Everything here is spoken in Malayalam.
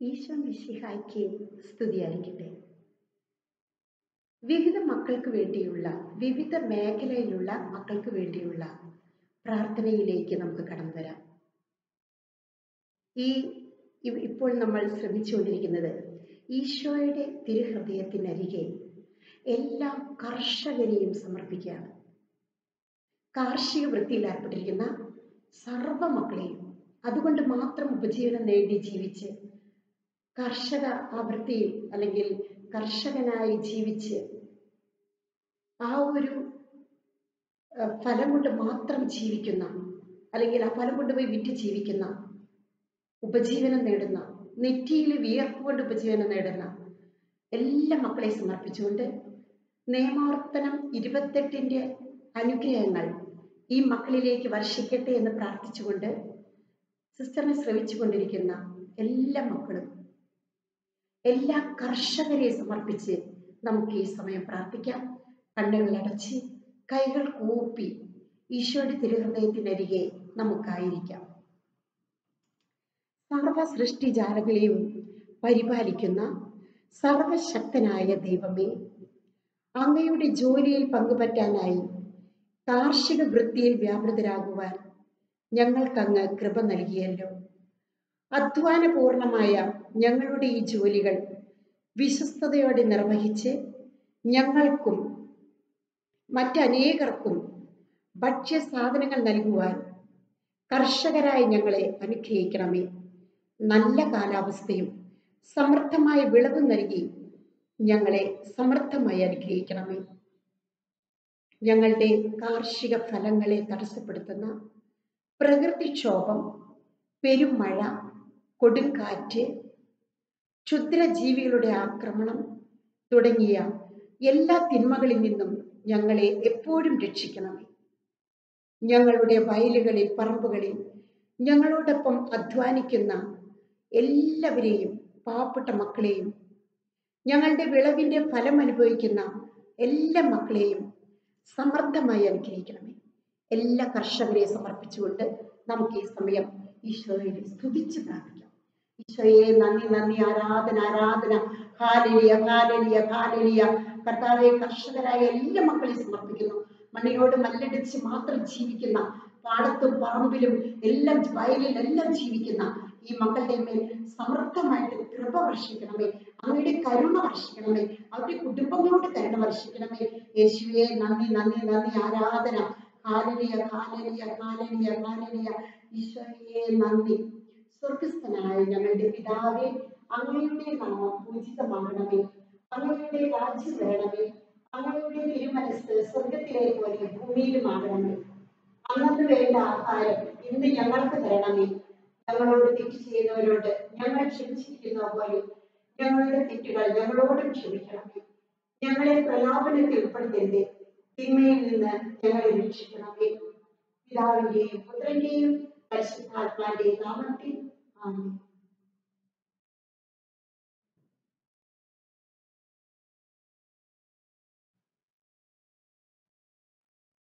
ഈശോ മിശിഹായ്ക്ക് സ്തുതിയായിരിക്കട്ടെ. വിവിധ മക്കൾക്ക് വേണ്ടിയുള്ള വിവിധ മേഖലയിലുള്ള മക്കൾക്ക് വേണ്ടിയുള്ള പ്രാർത്ഥനയിലേക്ക് നമുക്ക് കടന്നു വരാം. ഈ ഇപ്പോൾ നമ്മൾ ശ്രമിച്ചുകൊണ്ടിരിക്കുന്നത് ഈശോയുടെ തിരുഹൃദയത്തിനരികെ എല്ലാ കർഷകരെയും സമർപ്പിക്കുകയാണ്. കാർഷിക വൃത്തിയിൽ ഏർപ്പെട്ടിരിക്കുന്ന സർവ മക്കളെയും അതുകൊണ്ട് മാത്രം ഉപജീവനം നേടി ജീവിച്ച് കർഷക ആവൃത്തിയിൽ അല്ലെങ്കിൽ കർഷകനായി ജീവിച്ച് ആ ഒരു ഫലം കൊണ്ട് മാത്രം ജീവിക്കുന്ന അല്ലെങ്കിൽ ആ ഫലം കൊണ്ട് പോയി വിറ്റ് ജീവിക്കുന്ന ഉപജീവനം നേടുന്ന നെറ്റിയിൽ വിയർപ്പ് കൊണ്ട് ഉപജീവനം നേടുന്ന എല്ലാ മക്കളെ സമർപ്പിച്ചുകൊണ്ട് നിയമാവർത്തനം ഇരുപത്തെട്ടിന്റെ അനുഗ്രഹങ്ങൾ ഈ മക്കളിലേക്ക് വർഷിക്കട്ടെ എന്ന് പ്രാർത്ഥിച്ചുകൊണ്ട് സിസ്റ്ററിനെ ശ്രവിച്ചുകൊണ്ടിരിക്കുന്ന എല്ലാ മക്കളും എല്ലാ കർഷകരെ സമർപ്പിച്ച് നമുക്ക് ഈ സമയം പ്രാർത്ഥിക്കാം. കണ്ണുകൾ അടച്ച് കൈകൾ കൂപ്പി ഈശോയുടെ തിരുഹൃദയത്തിനരികെ നമുക്കായിരിക്കാം. സർവ സൃഷ്ടിജാലകളെയും പരിപാലിക്കുന്ന സർവശക്തനായ ദൈവമേ അങ്ങയുടെ ജോലിയിൽ പങ്കുപറ്റാനായി കാർഷിക വൃത്തിയിൽ വ്യാപൃതരാകുവാൻ ഞങ്ങൾക്കങ്ങ് കൃപ നൽകിയല്ലോ. അധ്വാനപൂർണമായ ഞങ്ങളുടെ ഈ ജോലികൾ വിശ്വസ്തയോടെ നിർവഹിച്ച് ഞങ്ങൾക്കും മറ്റനേകർക്കും ഭക്ഷ്യസാധനങ്ങൾ നൽകുവാൻ കർഷകരായി ഞങ്ങളെ അനുഗ്രഹിക്കണമേ. നല്ല കാലാവസ്ഥയും സമൃദ്ധമായ വിളവ് നൽകി ഞങ്ങളെ സമൃദ്ധമായി അനുഗ്രഹിക്കണമേ. ഞങ്ങളുടെ കാർഷിക ഫലങ്ങളെ തടസ്സപ്പെടുത്തുന്ന പ്രകൃതിക്ഷോഭം പെരുമഴ കൊടുങ്കാറ്റ് ക്ഷുദ്രജീവികളുടെ ആക്രമണം തുടങ്ങിയ എല്ലാ തിന്മകളിൽ നിന്നും ഞങ്ങളെ എപ്പോഴും രക്ഷിക്കണമേ. ഞങ്ങളുടെ വയലുകളിൽ പറമ്പുകളിൽ ഞങ്ങളോടൊപ്പം അധ്വാനിക്കുന്ന എല്ലാവരെയും പാവപ്പെട്ട മക്കളെയും ഞങ്ങളുടെ വിളവിന്റെ ഫലം അനുഭവിക്കുന്ന എല്ലാ മക്കളെയും സമർത്ഥമായി അനുഗ്രഹിക്കണമേ. എല്ലാ കർഷകരെ സമർപ്പിച്ചുകൊണ്ട് നമുക്ക് ഈ സമയം ഈശോയെ സ്തുതിച്ച് പ്രാർത്ഥിക്കാം. ഈശോയെ നന്ദി നന്ദി ആരാധന ആരാധന. ഹാലിലിയ ഹാലിലിയ ഹാലിലിയ. കർത്താവെ കർഷകരായ എല്ലാ മക്കളെ സമർപ്പിക്കുന്നു. മണ്ണിനോട് മല്ലടിച്ച് മാത്രം ജീവിക്കുന്ന പാടത്തും പറമ്പിലും എല്ലാം വയലിൽ എല്ലാം ജീവിക്കുന്ന ഈ മക്കളുടെ മേൽ സമർത്ഥമായിട്ട് കൃപ വർഷിക്കണമേ. അവരുടെ കരുണ വർഷിക്കണമേ. അവരുടെ കുടുംബങ്ങളോട് കരുണ വർഷിക്കണമേ. യേശുവെ നന്ദി നന്ദി നന്ദി ആരാധന. കാലനിയ കാലനിയ കാലനിയ കാലനിയ ഈശോയെ നന്ദി. സ്വർഗസ്ഥനായ ഞങ്ങളുടെ പിതാവേ അങ്ങയുടെ നാമം പൂജിതമാകണമേ. അങ്ങയുടെ രാജ്യം വരണമേ. അങ്ങയുടെ തിരുമനസ് സ്വർഗത്തിലെ പോലെ ഭൂമിയിലുമാകണമേ. അന്നത്തെ വേണ്ട ആഹാരം ഇന്ന് ഞങ്ങൾക്ക് തരണമേ. ഞങ്ങളോട് തെറ്റ് ചെയ്യുന്നവരോട് ഞങ്ങൾ ക്ഷമിച്ചിരിക്കുന്ന പോലെ ഞങ്ങളുടെ തെറ്റുകൾ ഞങ്ങളോടും ക്ഷമിക്കണമേ. ഞങ്ങളെ പ്രലാപനത്തിൽ ഉൾപ്പെടുത്തേണ്ടേ തിന്മയിൽ നിന്ന് ഞങ്ങളെ രക്ഷിക്കണമേ. പിതാവിന്റെയും പുത്രന്റെയും specified by the authority. Amen.